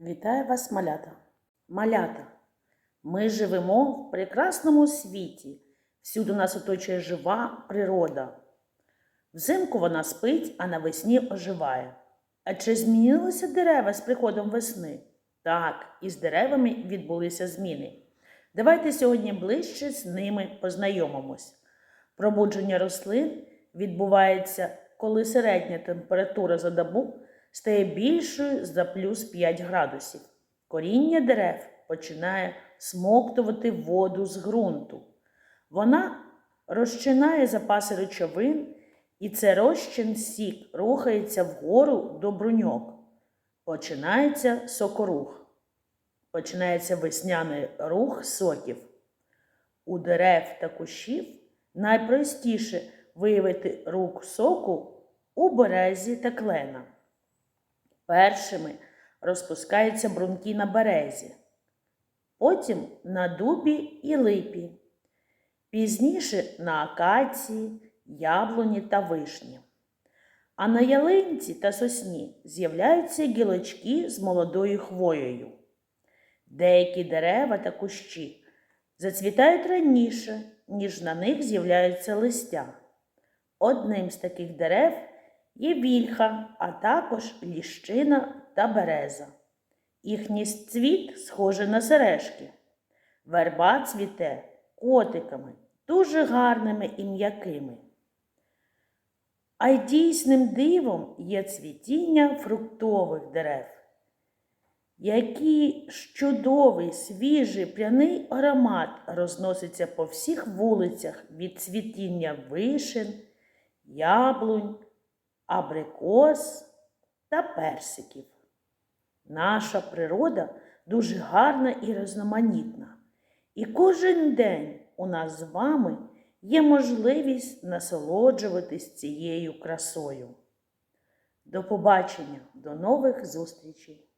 Вітаю вас, малята. Малята. Ми живемо в прекрасному світі. Всюди нас оточує жива природа. Взимку вона спить, а навесні оживає. А чи змінилися дерева з приходом весни? Так, і з деревами відбулися зміни. Давайте сьогодні ближче з ними познайомимось. Пробудження рослин відбувається, коли середня температура за добу стає більшою за плюс 5 градусів. Коріння дерев починає смоктувати воду з ґрунту. Вона розчинає запаси речовин, і це розчин сік рухається вгору до бруньок. Починається сокорух. Починається весняний рух соків. У дерев та кущів найпростіше виявити рух соку у березі та клена. Першими розпускаються бруньки на березі, потім на дубі і липі, пізніше на акації, яблуні та вишні. А на ялинці та сосні з'являються гілочки з молодою хвоєю. Деякі дерева та кущі зацвітають раніше, ніж на них з'являються листя. Одним з таких дерев є вільха, а також ліщина та береза. Їхній цвіт схожий на сережки. Верба цвіте котиками, дуже гарними і м'якими. А й дійсним дивом є цвітіння фруктових дерев. Який чудовий, свіжий, пряний аромат розноситься по всіх вулицях від цвітіння вишень, яблунь, абрикос та персиків. Наша природа дуже гарна і різноманітна. І кожен день у нас з вами є можливість насолоджуватись цією красою. До побачення, до нових зустрічей!